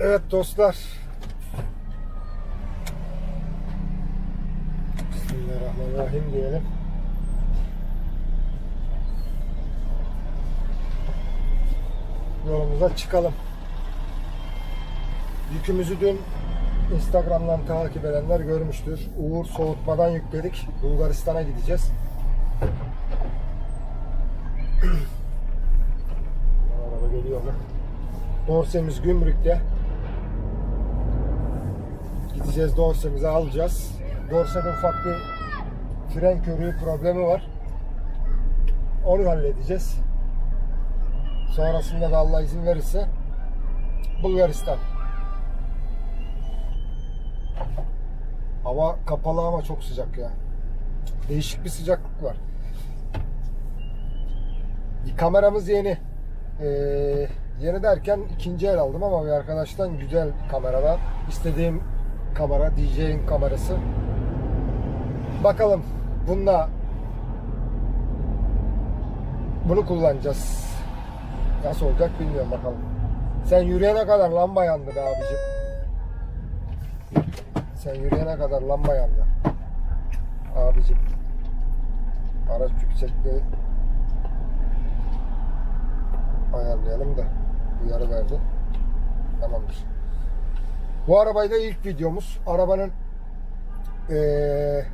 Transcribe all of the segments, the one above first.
Evet dostlar. Bismillahirrahmanirrahim diyelim. Yolumuza çıkalım. Yükümüzü dün Instagram'dan takip edenler görmüştür. Uğur soğutmadan yükledik. Bulgaristan'a gideceğiz. Araba geliyor mu? Dorsemiz gümrükte. Gideceğiz dorsemizi alacağız. Dorsede ufak bir fren körüğü problemi var. Onu halledeceğiz. Sonrasında da Allah izin verirse Bulgaristan. Hava kapalı ama çok sıcak ya. Değişik bir sıcaklık var. Kameramız yeni. Ee, yeni derken ikinci el aldım ama bir arkadaştan güzel kameradan. istediğim kamera, DJ'in kamerası. Bakalım bununla bunu kullanacağız. Nasıl olacak bilmiyorum bakalım. Sen yürüyene kadar lamba yandı be abicim. Sen yürüyene kadar lamba yandı. Abicim. Araç yüksekliği ayarlayalım da uyarı verdi. Tamamdır. Bu arabayla ilk videomuz. Arabanın eee,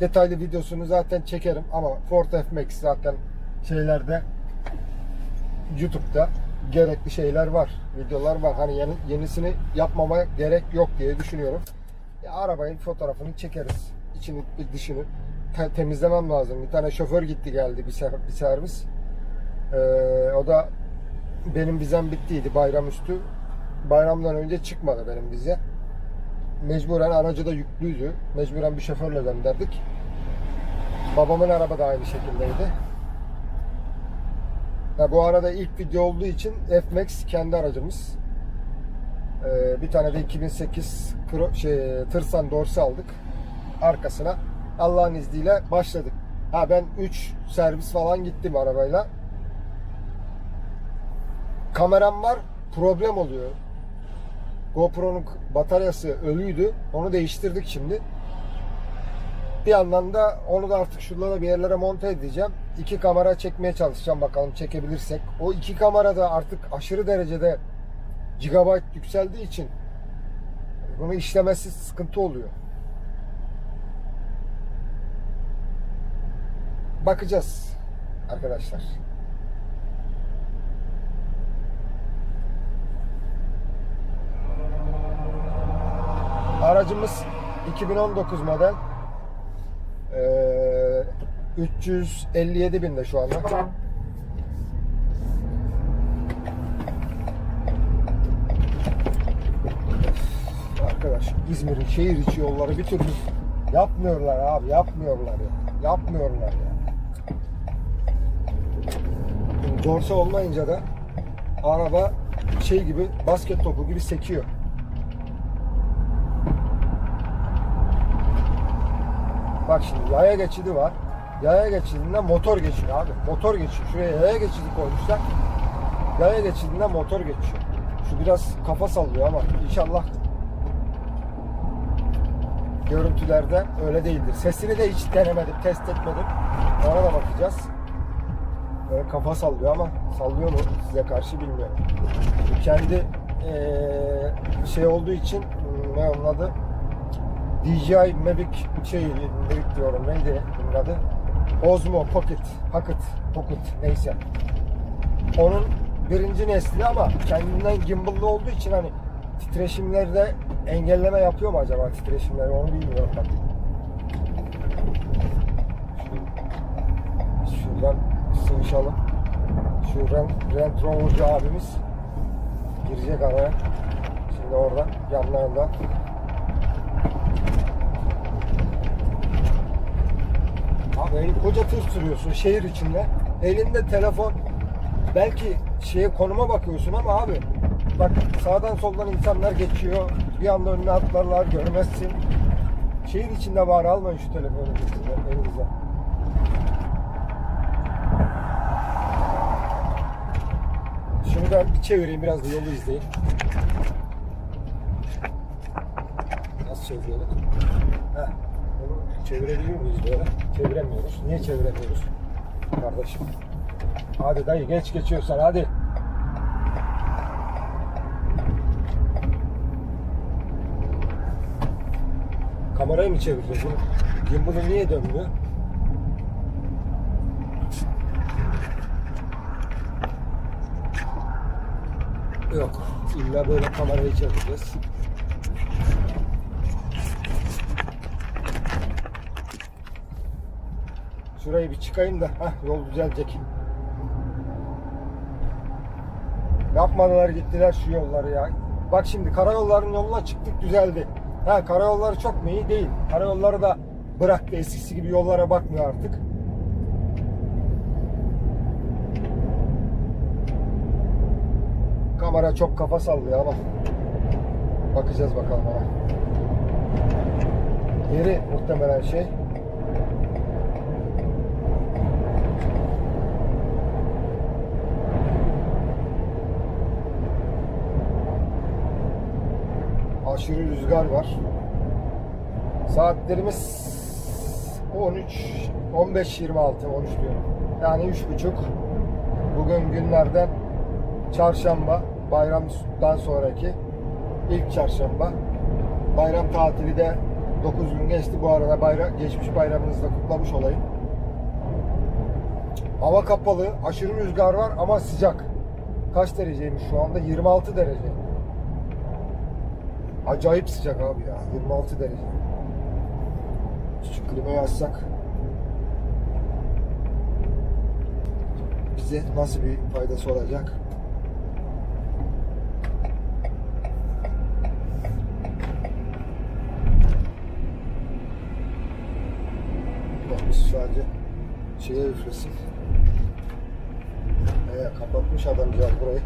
detaylı videosunu zaten çekerim ama Ford F-Max zaten şeylerde YouTube'da gerekli şeyler var. Videolar var. Hani yeni, yenisini yapmama gerek yok diye düşünüyorum. Ya arabanın fotoğrafını çekeriz. İçini dışını te- temizlemem lazım. Bir tane şoför gitti geldi bir, sefer, bir servis. Ee, o da benim vizem bittiydi bayramüstü. Bayramdan önce çıkmadı benim vize. Mecburen aracı da yüklüydü. Mecburen bir şoförle gönderdik. Babamın araba da aynı şekildeydi. Ha, bu arada ilk video olduğu için F-Max kendi aracımız. Ee, bir tane de 2008 Kro, şey, Tırsan Dorsi aldık. Arkasına Allah'ın izniyle başladık. Ha ben 3 servis falan gittim arabayla. Kameram var, problem oluyor. GoPro'nun bataryası ölüydü. Onu değiştirdik şimdi. Bir yandan da onu da artık şuralara bir yerlere monte edeceğim. İki kamera çekmeye çalışacağım bakalım çekebilirsek. O iki kamera da artık aşırı derecede gigabyte yükseldiği için bunu işlemesi sıkıntı oluyor. Bakacağız arkadaşlar. Aracımız 2019 model. Ee, 357 binde şu anda. Arkadaş İzmir'in şehir içi yolları bir türlü yapmıyorlar abi yapmıyorlar ya. Yapmıyorlar ya. Dorsa olmayınca da araba şey gibi basket topu gibi sekiyor. Bak şimdi yaya geçidi var. Yaya geçidinden motor geçiyor abi. Motor geçiyor. Şuraya yaya geçidi koymuşlar. Yaya geçidinden motor geçiyor. Şu biraz kafa sallıyor ama inşallah görüntülerde öyle değildir. Sesini de hiç denemedim, test etmedim. Ona da bakacağız. Böyle kafa sallıyor ama sallıyor mu size karşı bilmiyorum. Kendi eee, şey olduğu için ne onun adı DJI Mavic şey Mavic diyorum neydi bunun adı? Osmo Pocket, Pocket, Pocket neyse. Onun birinci nesli ama kendinden gimbal'lı olduğu için hani titreşimlerde engelleme yapıyor mu acaba titreşimleri onu bilmiyorum bak. Şu- Şuradan sıvışalım. Şu Range Range Rover'cı abimiz girecek araya. Şimdi oradan yanlarında Yani koca tur sürüyorsun şehir içinde. Elinde telefon. Belki şeye konuma bakıyorsun ama abi bak sağdan soldan insanlar geçiyor. Bir anda önüne atlarlar görmezsin. Şehir içinde var almayın şu telefonu elinize. Şunu ben bir çevireyim biraz da yolu izleyin. Nasıl çeviriyorduk? Heh. Çevirebiliyor muyuz böyle? Çeviremiyoruz. Niye çeviremiyoruz? Kardeşim. Hadi dayı geç geçiyorsan hadi. Kamerayı mı çevireceğiz? Gimbal'ı niye dönmüyor? Yok. İlla böyle kamerayı çevireceğiz. Şurayı bir çıkayım da heh, yol düzelecek. Yapmadılar gittiler şu yolları ya. Bak şimdi karayolların yoluna çıktık düzeldi. Ha karayolları çok mu iyi değil. Karayolları da bıraktı eskisi gibi yollara bakmıyor artık. Kamera çok kafa sallıyor ama bakacağız bakalım ama. Yeri muhtemelen şey. Aşırı rüzgar var. Saatlerimiz 13 15 26 13 diyorum. Yani üç buçuk. Bugün günlerden çarşamba bayramdan sonraki ilk çarşamba. Bayram tatili de 9 gün geçti. Bu arada bayram, geçmiş bayramınızı da kutlamış olayım. Hava kapalı, aşırı rüzgar var ama sıcak. Kaç dereceymiş şu anda? 26 derece. Acayip sıcak abi ya. 26 derece. Şu klimayı açsak bize nasıl bir faydası olacak? Bak biz sadece şeye üflesin. Ee, kapatmış adamcağız burayı.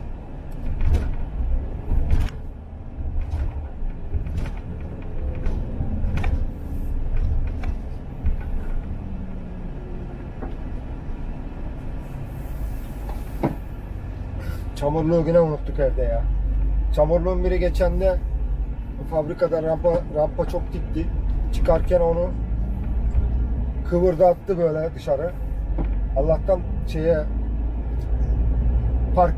Çamurluğu yine unuttuk evde ya. Çamurluğun biri geçen de fabrikada rampa, rampa çok dikti. Çıkarken onu kıvırdı attı böyle dışarı. Allah'tan şeye park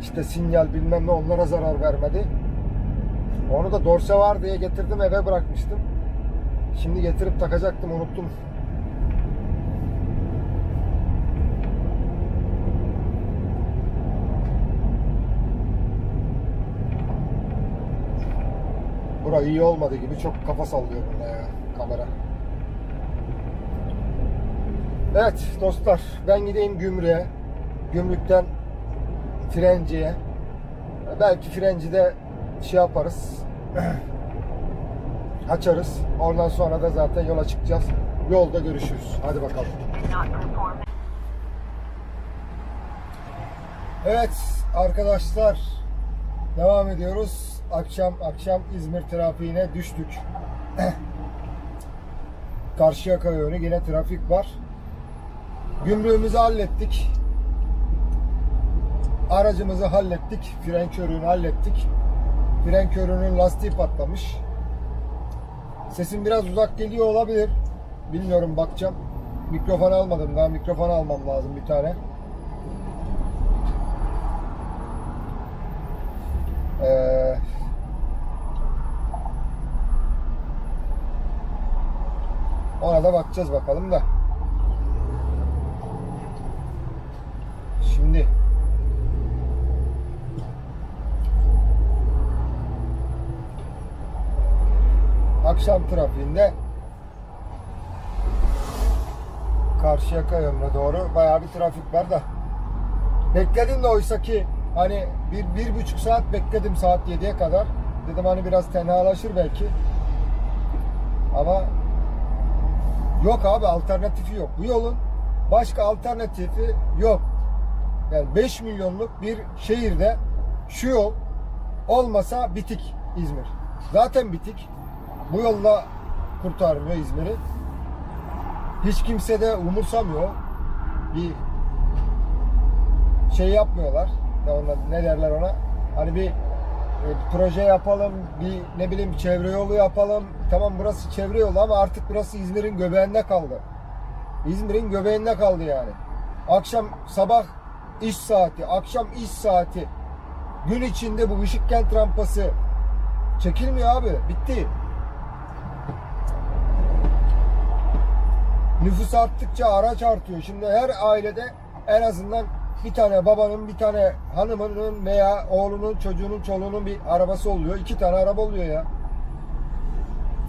işte sinyal bilmem ne onlara zarar vermedi. Onu da dorse var diye getirdim eve bırakmıştım. Şimdi getirip takacaktım unuttum. Bura iyi olmadı gibi çok kafa sallıyor burada ya kamera. Evet dostlar ben gideyim gümrüğe. Gümrükten Frenci'ye. Belki Frenci'de şey yaparız. Açarız. Ondan sonra da zaten yola çıkacağız. Yolda görüşürüz. Hadi bakalım. Evet arkadaşlar devam ediyoruz. Akşam akşam İzmir trafiğine düştük. Karşıyaka yönü yine trafik var. Gümrüğümüzü hallettik. Aracımızı hallettik. Fren körüğünü hallettik. Fren körüğünün lastiği patlamış. Sesim biraz uzak geliyor olabilir. Bilmiyorum bakacağım. Mikrofon almadım daha mikrofon almam lazım bir tane. Ee, ona bakacağız bakalım da. Şimdi. Akşam trafiğinde Karşıyaka yönüne doğru bayağı bir trafik var da. Bekledim de oysa ki hani bir, bir buçuk saat bekledim saat 7'ye kadar. Dedim hani biraz tenhalaşır belki. Ama yok abi alternatifi yok bu yolun başka alternatifi yok yani 5 milyonluk bir şehirde şu yol olmasa bitik İzmir zaten bitik bu yolla kurtarmıyor İzmir'i hiç kimse de umursamıyor. Bir şey yapmıyorlar. Ne, ona, ne derler ona? Hani bir e, proje yapalım, bir ne bileyim çevre yolu yapalım. Tamam burası çevre yolu ama artık burası İzmir'in göbeğinde kaldı. İzmir'in göbeğinde kaldı yani. Akşam sabah iş saati, akşam iş saati. Gün içinde bu Işıkkent rampası çekilmiyor abi. Bitti. Nüfus arttıkça araç artıyor. Şimdi her ailede en azından bir tane babanın, bir tane hanımının veya oğlunun, çocuğunun, çoluğunun bir arabası oluyor. İki tane araba oluyor ya.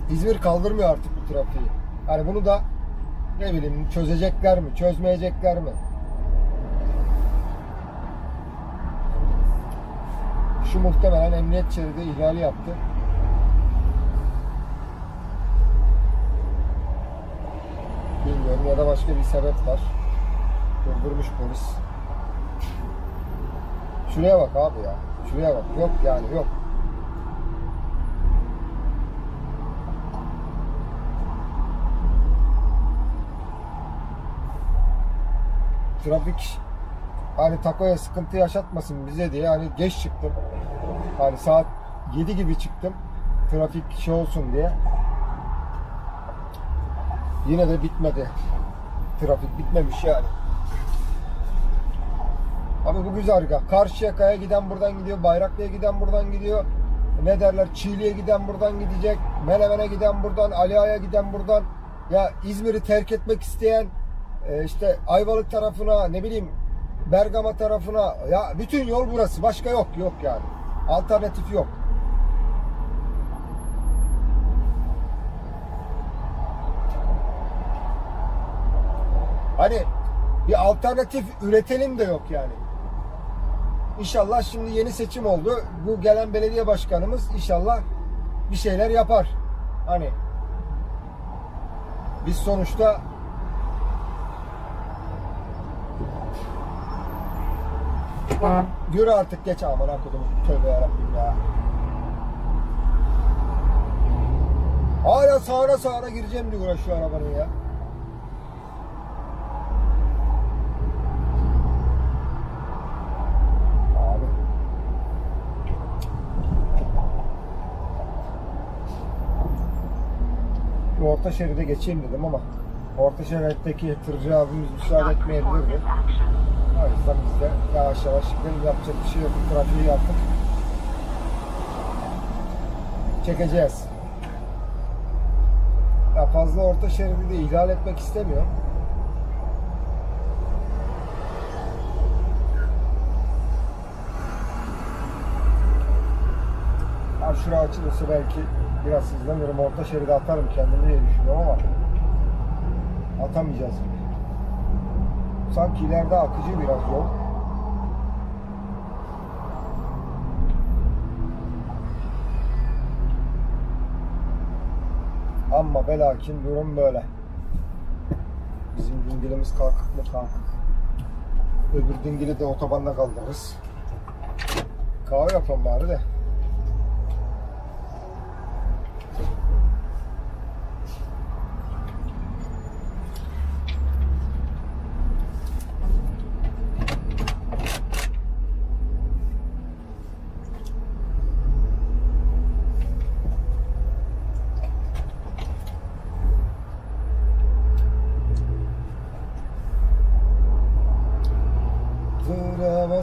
İzmir kaldırmıyor artık bu trafiği. Hani bunu da ne bileyim çözecekler mi, çözmeyecekler mi? Şu muhtemelen emniyet şeridi ihlali yaptı. Bilmiyorum ya da başka bir sebep var. Durdurmuş polis. Şuraya bak abi ya. Şuraya bak. Yok yani yok. Trafik hani takoya sıkıntı yaşatmasın bize diye hani geç çıktım. Hani saat 7 gibi çıktım. Trafik şey olsun diye. Yine de bitmedi. Trafik bitmemiş yani. Abi bu güzergah. Karşıyaka'ya giden buradan gidiyor. Bayraklı'ya giden buradan gidiyor. Ne derler? Çiğli'ye giden buradan gidecek. Menemen'e giden buradan. Aliağa'ya giden buradan. Ya İzmir'i terk etmek isteyen e, işte Ayvalık tarafına ne bileyim Bergama tarafına ya bütün yol burası. Başka yok yok yani. Alternatif yok. Hani bir alternatif üretelim de yok yani. İnşallah şimdi yeni seçim oldu. Bu gelen belediye başkanımız inşallah bir şeyler yapar. Hani biz sonuçta Yürü artık geç aman akudum. Tövbe yarabbim ya. Hala sağına sağına gireceğim diyor şu arabanın ya. Abi. Bir orta şeride geçeyim dedim ama orta şeritteki tırcı abimiz müsaade etmeyebilirdi. O yüzden biz de yavaş yavaş gidelim. Yapacak bir şey yok. Trafiği yaptık. Çekeceğiz. Ya fazla orta şeridi de ihlal etmek istemiyorum. Ha şura açılırsa belki biraz hızlanırım. Orta şeride atarım kendimi diye düşünüyorum ama atamayacağız gibi. Sanki ileride akıcı biraz yol. Ama belakin durum böyle. Bizim dingilimiz kalkık mı kalkık. Öbür dingili de otobanda kaldırırız. Kahve yapalım bari de.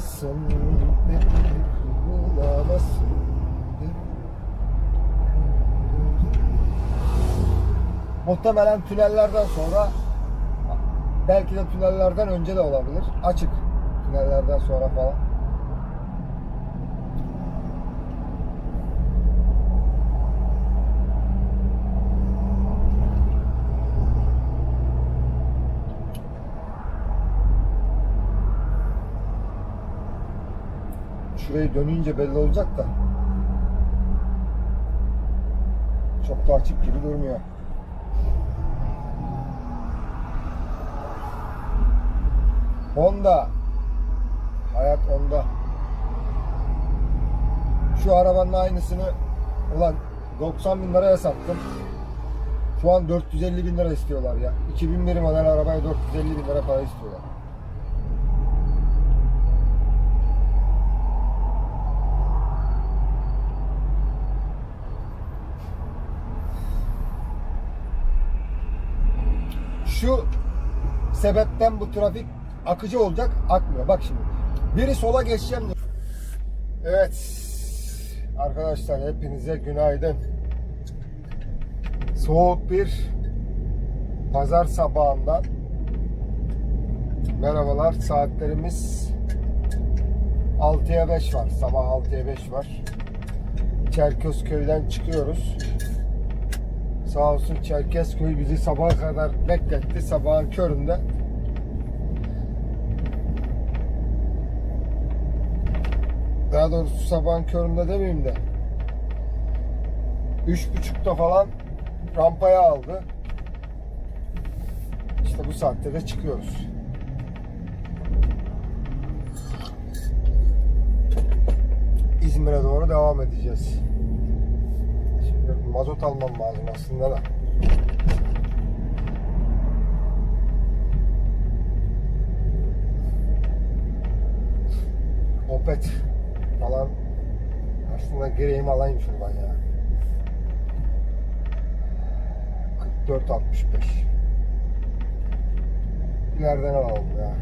Duramazsın, bulamazsın. Muhtemelen tünellerden sonra belki de tünellerden önce de olabilir. Açık tünellerden sonra falan. Şurayı dönünce belli olacak da. Çok da açık gibi durmuyor. Honda. Hayat Honda. Şu arabanın aynısını ulan 90 bin liraya sattım. Şu an 450 bin lira istiyorlar ya. 2001 model arabaya 450 bin lira para istiyorlar. Şu sebepten bu trafik akıcı olacak akmıyor. Bak şimdi. Biri sola geçeceğim. Evet. Arkadaşlar hepinize günaydın. Soğuk bir pazar sabahından merhabalar. Saatlerimiz 6'ya 5 var. Sabah 6'ya 5 var. Çerkezköy'den çıkıyoruz. Sağ olsun Çerkezköy bizi sabaha kadar bekletti. Sabahın köründe daha doğrusu sabahın köründe demeyeyim de üç buçukta falan rampaya aldı. İşte bu saatte de çıkıyoruz. İzmir'e doğru devam edeceğiz. Mazot almam lazım aslında da. Opet falan aslında gireyim alayım şuradan ya. 44.65 Nereden alalım ya?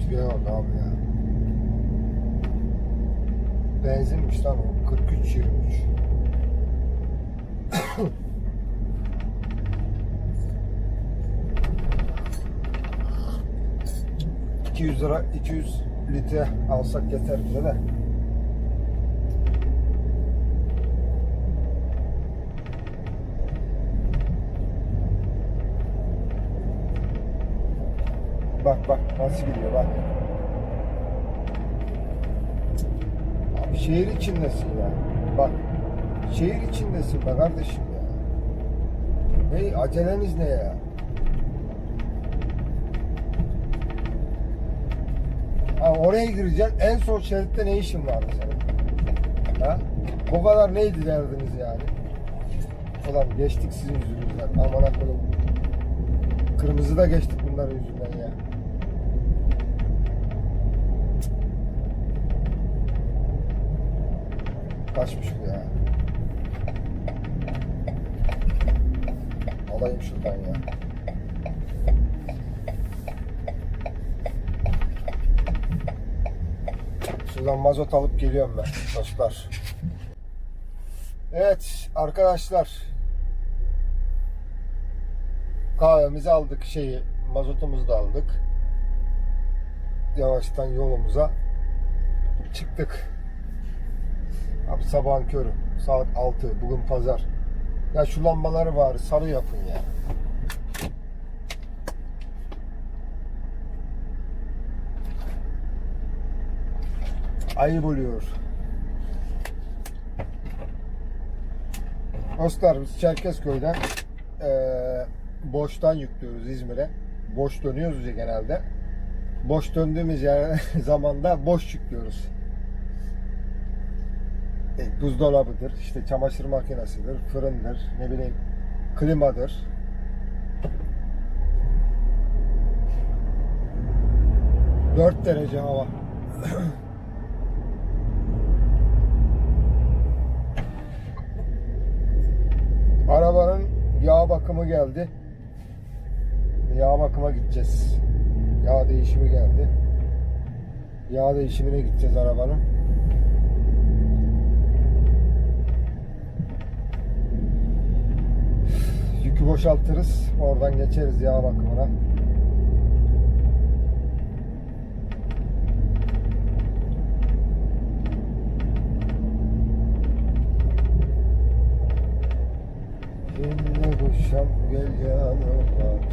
Şuraya bak abi ya. Benzinmiş lan o. 43.23 200 lira 200 litre alsak yeter bize de. Bak bak nasıl gidiyor bak. Şehir içindesin ya. Bak. Şehir içindesin be kardeşim ya. Hey aceleniz ne ya? Ha, oraya gireceksin. En son şeritte ne işin vardı senin? Ha? Bu kadar neydi derdiniz yani? Ulan geçtik sizin yüzünüzden. Aman akıllım. Kırmızı da geçtik bunların yüzünden ya. Kaçmış bu ya. Alayım şuradan ya. Şuradan mazot alıp geliyorum ben dostlar. Evet arkadaşlar. Kahvemizi aldık şeyi mazotumuzu da aldık. Yavaştan yolumuza çıktık. Abi sabahın körü. Saat 6. Bugün pazar. Ya şu lambaları var. Sarı yapın ya. Ayıp oluyor. Dostlar biz Çerkezköy'den eee boştan yüklüyoruz İzmir'e. Boş dönüyoruz ya genelde. Boş döndüğümüz yer zamanda boş yüklüyoruz. E, buzdolabıdır, işte çamaşır makinesidir, fırındır, ne bileyim klimadır. Dört derece hava. Arabanın yağ bakımı geldi. Yağ bakıma gideceğiz. Yağ değişimi geldi. Yağ değişimine gideceğiz arabanın. Yükü boşaltırız. Oradan geçeriz yağ bakımına.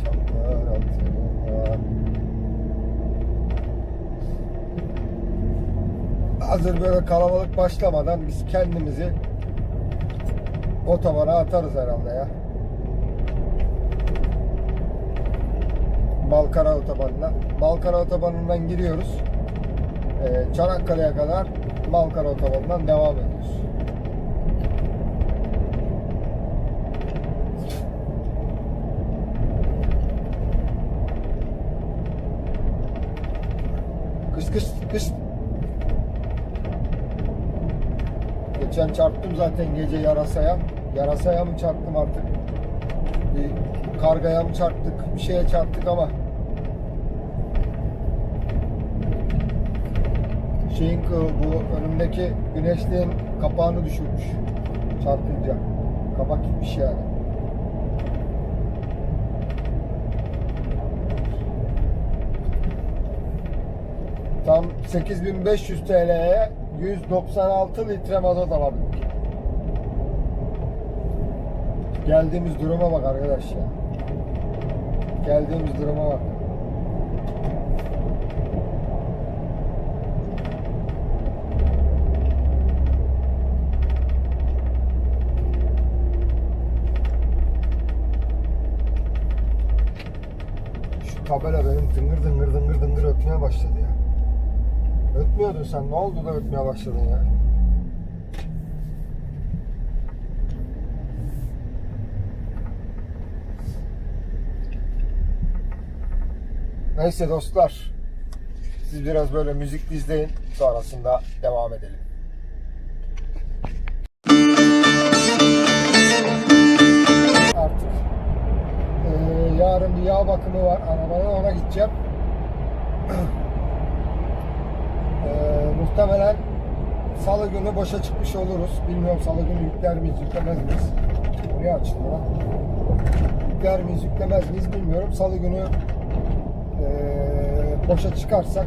Çamlar altına Hazır böyle kalabalık başlamadan biz kendimizi otobana atarız herhalde ya. Balkara otobanına. Balkara otobanından giriyoruz. Ee, Çanakkale'ye kadar Balkara otobanından devam ediyoruz. Kış kış kış. Geçen çarptım zaten gece yarasaya. Yarasaya mı çarptım artık? Bir kargaya mı çarptık, bir şeye çarptık ama şeyin bu önümdeki güneşliğin kapağını düşürmüş çarpınca. Kapak gitmiş yani. Tam 8500 TL'ye 196 litre mazot alabildik. Geldiğimiz duruma bak arkadaş ya. Geldiğimiz duruma bak. Şu tabela benim dıngır dıngır dıngır dıngır ötmeye başladı ya. Ötmüyordun sen. Ne oldu da ötmeye başladın ya? Neyse dostlar. Siz biraz böyle müzik izleyin. Sonrasında devam edelim. Artık eee, yarın bir yağ bakımı var. Arabanın ona gideceğim. Eee, muhtemelen salı günü boşa çıkmış oluruz. Bilmiyorum salı günü yükler miyiz, yüklemez miyiz? Niye açıldı lan? Yükler miyiz, yüklemez miyiz bilmiyorum. Salı günü eee, boşa çıkarsak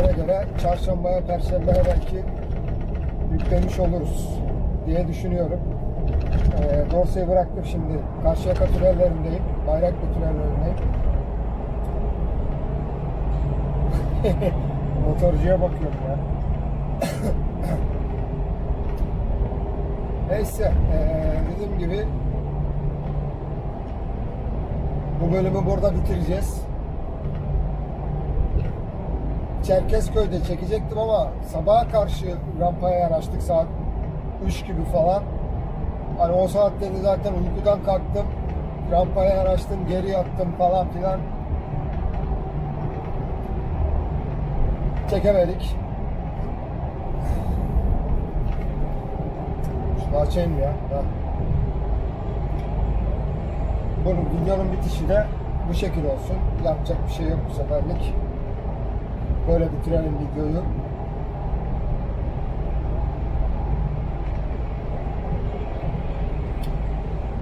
ona göre çarşambaya, perşembeye belki yüklemiş oluruz diye düşünüyorum. Eee Dorsey'i bıraktım şimdi. Karşıyaka tünellerindeyim. Bayraklı tünellerindeyim. Motorcuya bakıyorum ya. Neyse, eee, dediğim gibi bu bölümü burada bitireceğiz. Çerkezköy'de çekecektim ama sabaha karşı rampaya yanaştık saat 3 gibi falan. Hani o saatte zaten uykudan kalktım. Rampaya yanaştım, geri yattım falan filan. Çekemedik. Şunu açayım ya. Bunun videonun bitişi de bu şekil olsun. Yapacak bir şey yok bu seferlik. Böyle bitirelim videoyu.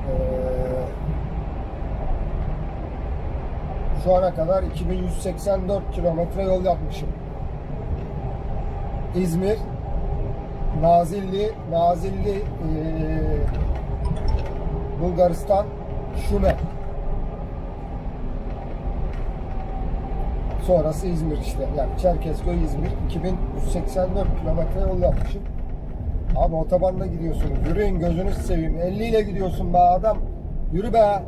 Ee, şu ana kadar 2184 kilometre yol yapmışım. İzmir, Nazilli, Nazilli, eee, Bulgaristan, Şume. Sonrası İzmir işte. Yani Çerkezköy, İzmir. 2184 kilometre yol yapmışım. Abi otobanla gidiyorsunuz. Yürüyün gözünüz seveyim. 50 ile gidiyorsun be adam. Yürü be.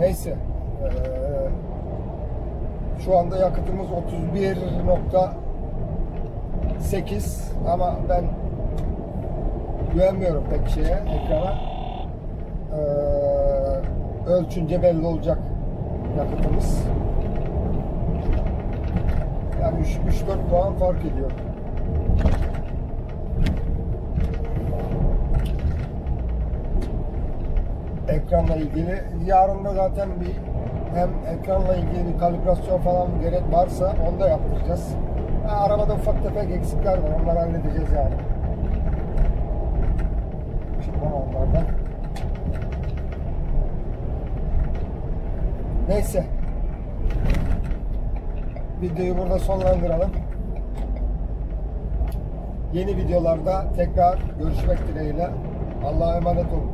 Neyse. Eee, şu anda yakıtımız 31.8 ama ben güvenmiyorum pek şeye, ekrana. Eee, ölçünce belli olacak yakıtımız. Yani 3-4 puan fark ediyor. ekranla ilgili. Yarın da zaten bir hem ekranla ilgili bir kalibrasyon falan gerek varsa onu da yaptıracağız. Ha, arabada ufak tefek eksikler var. Onları halledeceğiz yani. Şimdi onlardan. Neyse. Videoyu burada sonlandıralım. Yeni videolarda tekrar görüşmek dileğiyle. Allah'a emanet olun.